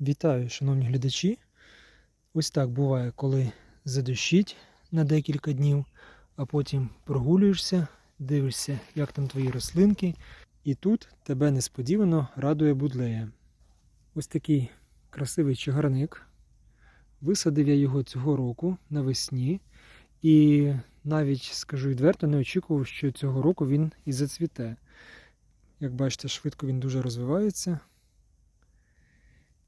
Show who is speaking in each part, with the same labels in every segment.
Speaker 1: Вітаю, шановні глядачі. Ось так буває, коли задощить на декілька днів, а потім прогулюєшся, дивишся, як там твої рослинки, і тут тебе несподівано радує будлея. Ось такий красивий чагарник. Висадив я його цього року навесні, і навіть скажу відверто, не очікував, що цього року він і зацвіте. Як бачите, швидко він дуже розвивається.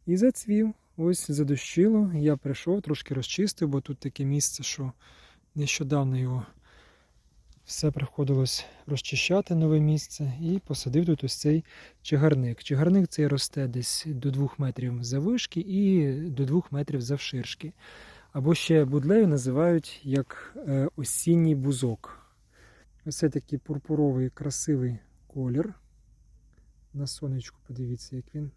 Speaker 1: І зацвів. Ось задощило. Я прийшов, трошки розчистив, бо тут таке місце, що нещодавно його все приходилось розчищати нове місце. І посадив тут ось цей чагарник. Чагарник цей росте десь до 2 метрів заввишки і до 2 метрів завширшки. Або ще будлею називають як е, осінній бузок. Ось такий пурпуровий красивий колір. На сонечку подивіться, як він.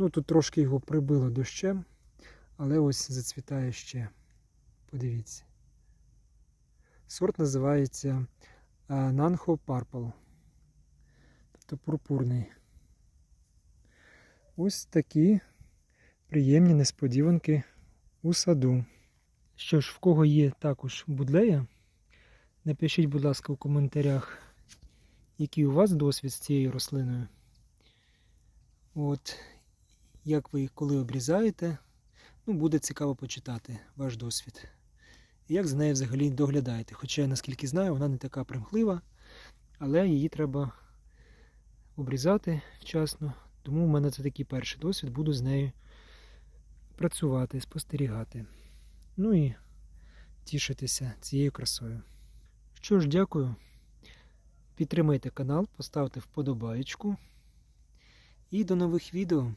Speaker 1: Ну, тут трошки його прибило дощем, але ось зацвітає ще. Подивіться. Сорт називається Nanho Purple. Тобто пурпурний. Ось такі приємні несподіванки у саду. Що ж, в кого є також будлея, напишіть, будь ласка, у коментарях, який у вас досвід з цією рослиною. От, як ви їх коли обрізаєте, ну, буде цікаво почитати ваш досвід. І як за нею взагалі доглядаєте. Хоча, наскільки знаю, вона не така примхлива, але її треба обрізати вчасно. Тому в мене це такий перший досвід, буду з нею працювати, спостерігати. Ну і тішитися цією красою. Що ж, дякую. Підтримайте канал, поставте вподобаєчку. І до нових відео.